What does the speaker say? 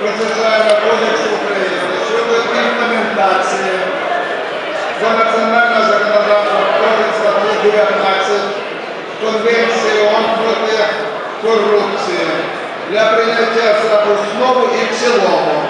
Процесуального кодексу України щодо імплементації до Національного законодавства статті 19 Конвенції ООН проти корупції для прийняття за основу і в цілому.